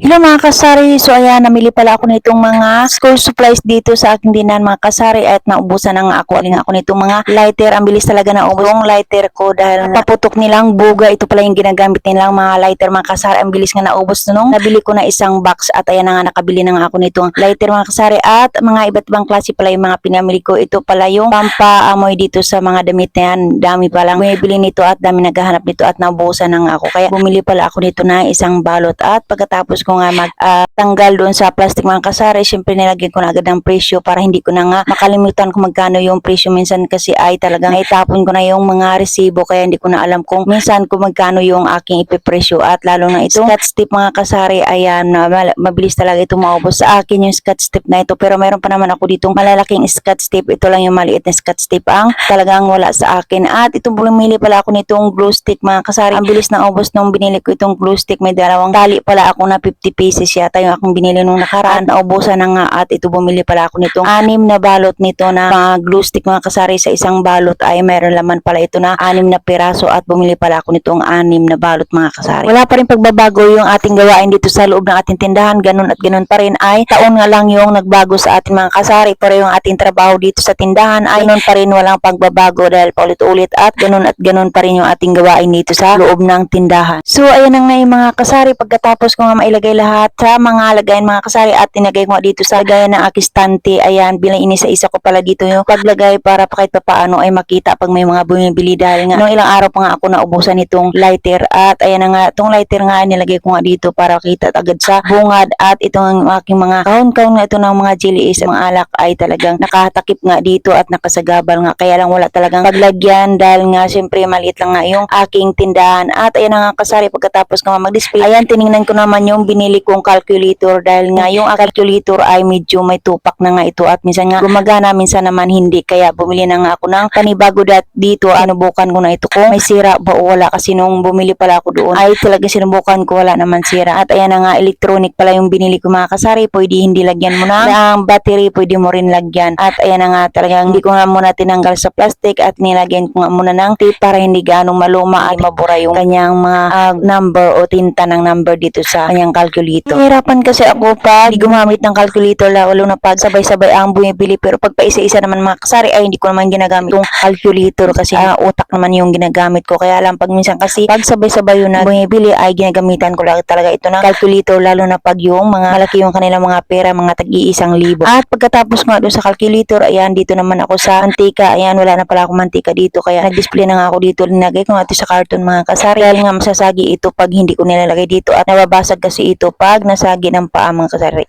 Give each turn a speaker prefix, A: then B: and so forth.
A: Hello mga kasari, so ayan, namili pala ako nitong mga school supplies dito sa aking dinan mga kasari at naubusan na nga ako. Aling ako nitong mga lighter, ang bilis talaga na ubos yung lighter ko dahil paputok nilang buga. Ito pala yung ginagamit nilang mga lighter mga kasari. Ang bilis nga naubos na nung nabili ko na isang box at ayan na nga nakabili na nga ako nitong lighter mga kasari at mga iba't ibang klase pala yung mga pinamili ko. Ito pala yung pampaamoy dito sa mga damit na yan. Dami pa lang bumibili nito at dami naghahanap nito at naubusan na nga ako. Kaya bumili pala ako nito na isang balot at pagkatapos ko nga mag ah, tanggal doon sa plastic mga kasari, syempre nilagyan ko na agad ang presyo para hindi ko na nga makalimutan kung magkano yung presyo. Minsan kasi ay talagang itapon ko na yung mga resibo kaya hindi ko na alam kung minsan kung magkano yung aking ipipresyo at lalo na itong scotch tip mga kasari, ayan, mabilis talaga ito maubos sa akin yung scotch tip na ito. Pero mayroon pa naman ako ditong malalaking scotch tip. Ito lang yung maliit na scotch tip ang talagang wala sa akin. At itong bumili pala ako nitong glue stick mga kasari. Ang bilis na ubos nung binili ko itong glue stick. May dalawang tali pala ako na 50 pieces yata yung akong binili nung nakaraan. Naubusan na nga at ito bumili pala ako nitong anim na balot nito na mga glue stick mga kasari sa isang balot ay meron laman pala ito na anim na piraso at bumili pala ako nitong anim na balot mga kasari. Wala pa rin pagbabago yung ating gawain dito sa loob ng ating tindahan. Ganun at ganun pa rin ay taon nga lang yung nagbago sa ating mga kasari pero yung ating trabaho dito sa tindahan ay ganun pa rin walang pagbabago dahil paulit-ulit at ganun at ganun pa rin yung ating gawain dito sa loob ng tindahan. So ayan na nga yung mga kasari pagkatapos ko nga mailagay lahat sa mga lagayan mga kasari at tinagay ko dito sa lagayan ng aking. Ayan, bilang inisa-isa ko pala dito yung paglagay para pa paano ay makita pag may mga bumibili. Dahil nga nung ilang araw pa nga ako naubusan itong lighter. At ayan na nga itong lighter nga nilagay ko nga dito para kita agad sa bungad. At itong aking mga kahon-kahon nga ito ng mga jelly is mga alak ay talagang nakatakip nga dito at nakasagabal nga. Kaya lang wala talagang paglagyan dahil nga syempre maliit lang nga yung aking tindahan. At ayan na nga kasari pagkatapos nga mag-display ayan tiningnan ko naman yung binili kong calculator dahil nga yung calculator ay medyo may tupak na nga ito at minsan nga gumagana minsan naman hindi. Kaya bumili na nga ako ng panibago dat dito anubukan ko na ito. Kung may sira ba o wala kasi nung bumili pala ako doon ay talaga sinubukan ko wala naman sira. At ayan na nga electronic pala yung binili ko mga kasari. Pwede hindi lagyan mo na ang battery pwede mo rin lagyan. At ayan na nga talagang hindi ko nga muna tinanggal sa plastic at nilagyan ko nga muna ng tape para hindi ganong maluma at mabura yung kanyang mga ah, number o tinta ng number dito sa kanyang calculator. Hirapan kasi ako pag gumamit ng calculator lalo na pag sabay-sabay ang bumibili. Pero pag paisa-isa naman mga kasari ay hindi ko naman ginagamit yung calculator kasi ah, utak naman yung ginagamit ko. Kaya lang pag minsan kasi pag sabay-sabay yun bumibili ay ginagamitan ko lang talaga ito ng calculator lalo na pag yung mga malaki yung kanilang mga pera mga tag-iisang libo. At pagkatapos nga doon sa calculator ayan dito naman ako sa mantika. Ayan wala na pala akong mantika dito kaya nag-display na nga ako dito. Linagay ko nga ito sa carton mga kasari. Dahil nga masasagi ito pag hindi ko nilalagay dito at nababasag kasi ito pag nasagi ng paa mga kasari